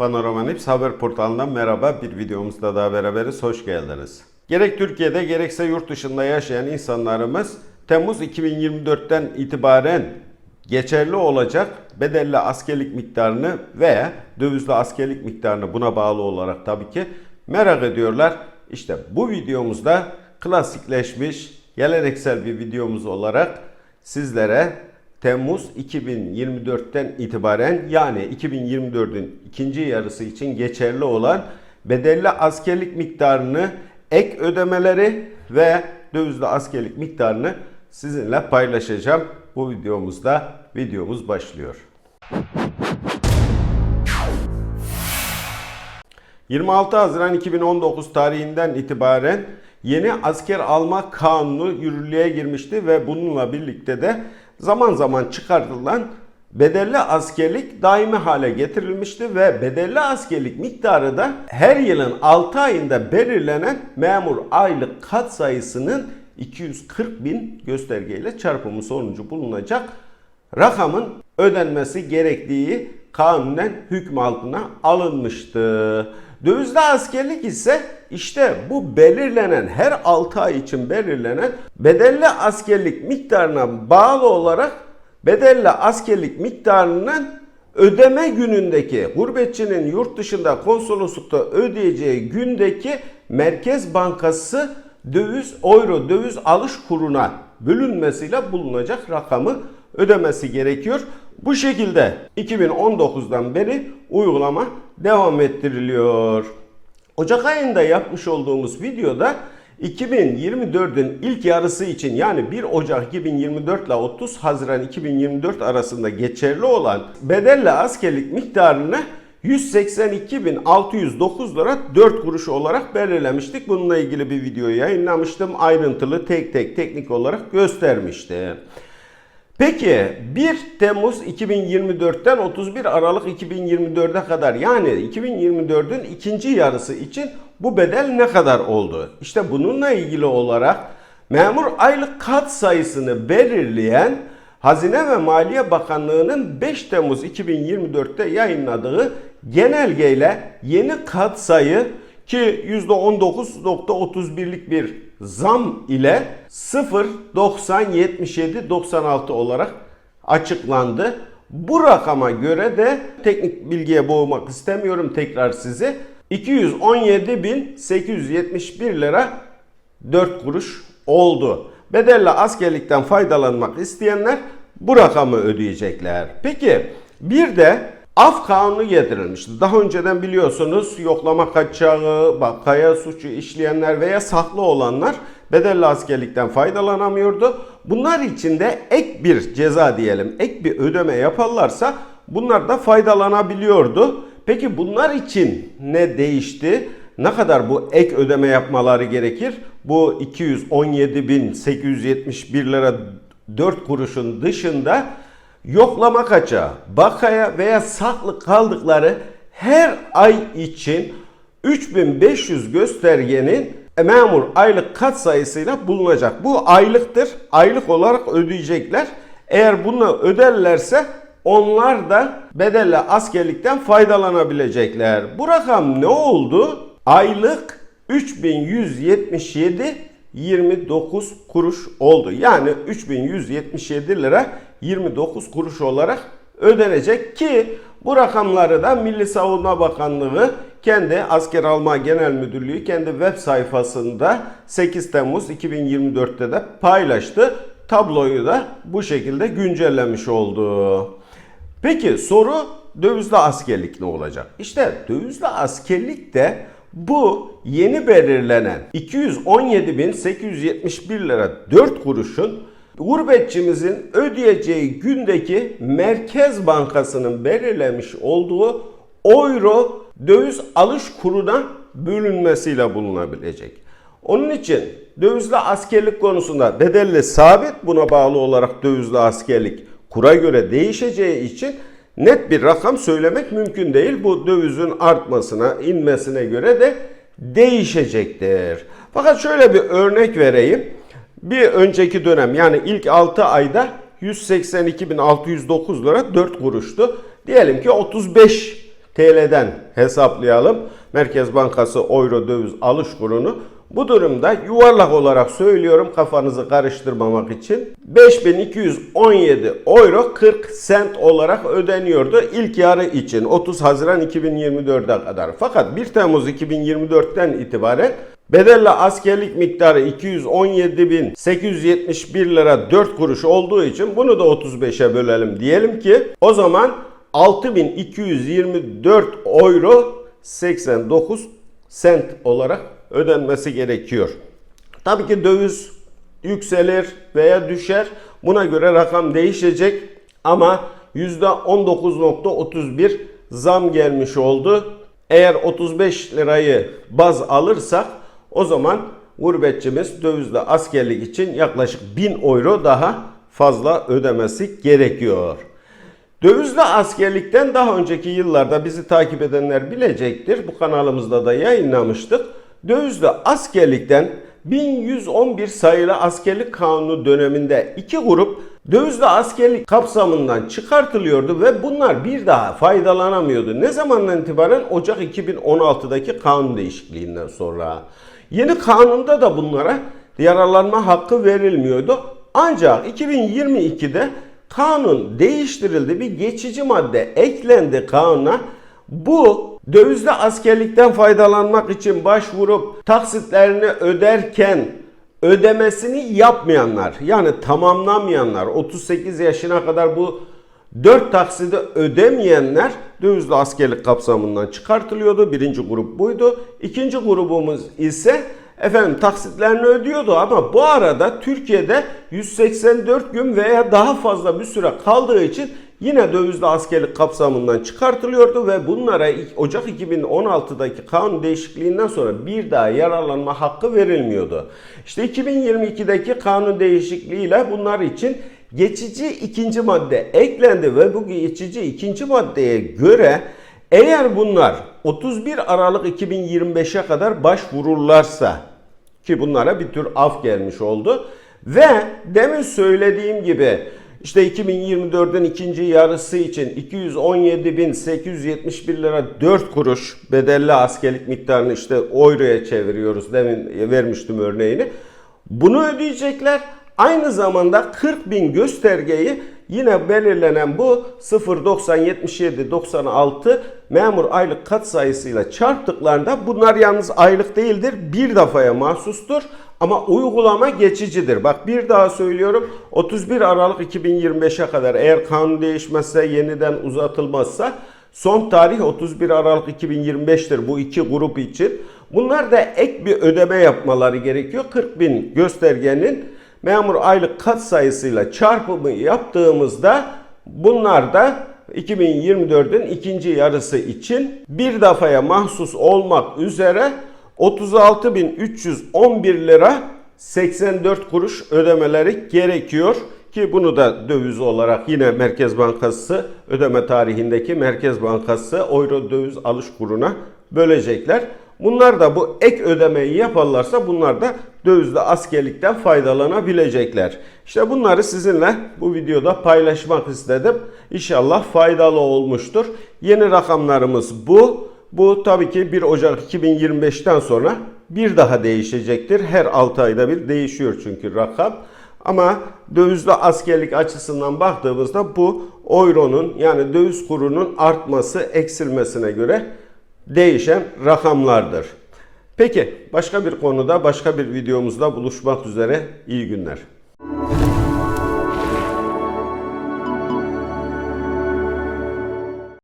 Panorama News haber portalından merhaba. Bir videomuzda daha beraberiz. Hoş geldiniz. Gerek Türkiye'de gerekse yurt dışında yaşayan insanlarımız Temmuz 2024'ten itibaren geçerli olacak bedelli askerlik miktarını veya dövizli askerlik miktarını buna bağlı olarak tabii ki merak ediyorlar. İşte bu videomuzda klasikleşmiş, geleneksel bir videomuz olarak sizlere Temmuz 2024'ten itibaren yani 2024'ün ikinci yarısı için geçerli olan bedelli askerlik miktarını, ek ödemeleri ve dövizli askerlik miktarını sizinle paylaşacağım. Bu videomuzda videomuz başlıyor. 26 Haziran 2019 tarihinden itibaren yeni asker alma kanunu yürürlüğe girmişti ve bununla birlikte de zaman zaman çıkartılan bedelli askerlik daimi hale getirilmişti ve bedelli askerlik miktarı da her yılın 6 ayında belirlenen memur aylık kat sayısının 240 bin göstergeyle çarpımı sonucu bulunacak rakamın ödenmesi gerektiği kanunen hüküm altına alınmıştı. Dövizli askerlik ise işte bu belirlenen her 6 ay için belirlenen bedelli askerlik miktarına bağlı olarak bedelli askerlik miktarının ödeme günündeki gurbetçinin yurt dışında konsoloslukta ödeyeceği gündeki Merkez Bankası döviz euro döviz alış kuruna bölünmesiyle bulunacak rakamı ödemesi gerekiyor. Bu şekilde 2019'dan beri uygulama devam ettiriliyor. Ocak ayında yapmış olduğumuz videoda 2024'ün ilk yarısı için yani 1 Ocak 2024 ile 30 Haziran 2024 arasında geçerli olan bedelli askerlik miktarını 182.609 lira 4 kuruş olarak belirlemiştik. Bununla ilgili bir video yayınlamıştım. Ayrıntılı tek tek teknik olarak göstermişti. Peki 1 Temmuz 2024'ten 31 Aralık 2024'e kadar yani 2024'ün ikinci yarısı için bu bedel ne kadar oldu? İşte bununla ilgili olarak memur aylık kat sayısını belirleyen Hazine ve Maliye Bakanlığı'nın 5 Temmuz 2024'te yayınladığı genelgeyle yeni kat sayı ki %19.31'lik bir zam ile 0.907796 olarak açıklandı. Bu rakama göre de teknik bilgiye boğmak istemiyorum tekrar sizi. 217.871 lira 4 kuruş oldu. Bedelli askerlikten faydalanmak isteyenler bu rakamı ödeyecekler. Peki bir de Af kanunu getirilmişti. Daha önceden biliyorsunuz yoklama kaçağı, bakaya suçu işleyenler veya saklı olanlar bedelli askerlikten faydalanamıyordu. Bunlar için de ek bir ceza diyelim, ek bir ödeme yaparlarsa bunlar da faydalanabiliyordu. Peki bunlar için ne değişti? Ne kadar bu ek ödeme yapmaları gerekir? Bu 217.871 lira 4 kuruşun dışında yoklama kaçağı, bakaya veya saklı kaldıkları her ay için 3500 göstergenin memur aylık kat sayısıyla bulunacak. Bu aylıktır. Aylık olarak ödeyecekler. Eğer bunu öderlerse onlar da bedelli askerlikten faydalanabilecekler. Bu rakam ne oldu? Aylık 3177 29 kuruş oldu. Yani 3177 lira 29 kuruş olarak ödenecek ki bu rakamları da Milli Savunma Bakanlığı kendi Asker Alma Genel Müdürlüğü kendi web sayfasında 8 Temmuz 2024'te de paylaştı. Tabloyu da bu şekilde güncellemiş oldu. Peki soru dövizli askerlik ne olacak? İşte dövizli askerlik de bu yeni belirlenen 217.871 lira 4 kuruşun gurbetçimizin ödeyeceği gündeki Merkez Bankası'nın belirlemiş olduğu euro döviz alış kuruna bölünmesiyle bulunabilecek. Onun için dövizli askerlik konusunda bedelli sabit buna bağlı olarak dövizli askerlik kura göre değişeceği için net bir rakam söylemek mümkün değil. Bu dövizin artmasına, inmesine göre de değişecektir. Fakat şöyle bir örnek vereyim. Bir önceki dönem yani ilk 6 ayda 182.609 lira 4 kuruştu. Diyelim ki 35 TL'den hesaplayalım. Merkez Bankası Euro döviz alış kurunu. Bu durumda yuvarlak olarak söylüyorum kafanızı karıştırmamak için 5217 euro 40 sent olarak ödeniyordu ilk yarı için 30 Haziran 2024'e kadar. Fakat 1 Temmuz 2024'ten itibaren bedelli askerlik miktarı 217.871 lira 4 kuruş olduğu için bunu da 35'e bölelim diyelim ki o zaman 6224 euro 89 sent olarak ödenmesi gerekiyor. Tabii ki döviz yükselir veya düşer. Buna göre rakam değişecek ama %19.31 zam gelmiş oldu. Eğer 35 lirayı baz alırsak o zaman gurbetçimiz dövizle askerlik için yaklaşık 1000 euro daha fazla ödemesi gerekiyor. Dövizli askerlikten daha önceki yıllarda bizi takip edenler bilecektir. Bu kanalımızda da yayınlamıştık. Dövizli askerlikten 1111 sayılı askerlik kanunu döneminde iki grup dövizli askerlik kapsamından çıkartılıyordu ve bunlar bir daha faydalanamıyordu. Ne zamandan itibaren? Ocak 2016'daki kanun değişikliğinden sonra. Yeni kanunda da bunlara yararlanma hakkı verilmiyordu. Ancak 2022'de kanun değiştirildi. Bir geçici madde eklendi kanuna. Bu dövizli askerlikten faydalanmak için başvurup taksitlerini öderken ödemesini yapmayanlar yani tamamlamayanlar 38 yaşına kadar bu 4 taksidi ödemeyenler dövizli askerlik kapsamından çıkartılıyordu. Birinci grup buydu. İkinci grubumuz ise efendim taksitlerini ödüyordu ama bu arada Türkiye'de 184 gün veya daha fazla bir süre kaldığı için yine dövizli askerlik kapsamından çıkartılıyordu ve bunlara Ocak 2016'daki kanun değişikliğinden sonra bir daha yararlanma hakkı verilmiyordu. İşte 2022'deki kanun değişikliğiyle bunlar için geçici ikinci madde eklendi ve bu geçici ikinci maddeye göre eğer bunlar 31 Aralık 2025'e kadar başvururlarsa ki bunlara bir tür af gelmiş oldu ve demin söylediğim gibi işte 2024'ün ikinci yarısı için 217.871 lira 4 kuruş bedelli askerlik miktarını işte euroya çeviriyoruz. Demin vermiştim örneğini. Bunu ödeyecekler. Aynı zamanda 40 bin göstergeyi yine belirlenen bu 0.907796 memur aylık kat sayısıyla çarptıklarında bunlar yalnız aylık değildir bir defaya mahsustur ama uygulama geçicidir. Bak bir daha söylüyorum 31 Aralık 2025'e kadar eğer kanun değişmezse yeniden uzatılmazsa son tarih 31 Aralık 2025'tir bu iki grup için. Bunlar da ek bir ödeme yapmaları gerekiyor. 40 bin göstergenin memur aylık kat sayısıyla çarpımı yaptığımızda bunlar da 2024'ün ikinci yarısı için bir defaya mahsus olmak üzere 36.311 lira 84 kuruş ödemeleri gerekiyor ki bunu da döviz olarak yine Merkez Bankası ödeme tarihindeki Merkez Bankası Euro döviz alış kuruna bölecekler. Bunlar da bu ek ödemeyi yaparlarsa bunlar da dövizli askerlikten faydalanabilecekler. İşte bunları sizinle bu videoda paylaşmak istedim. İnşallah faydalı olmuştur. Yeni rakamlarımız bu. Bu tabii ki 1 Ocak 2025'ten sonra bir daha değişecektir. Her 6 ayda bir değişiyor çünkü rakam. Ama dövizli askerlik açısından baktığımızda bu euronun yani döviz kurunun artması eksilmesine göre değişen rakamlardır. Peki başka bir konuda başka bir videomuzda buluşmak üzere iyi günler.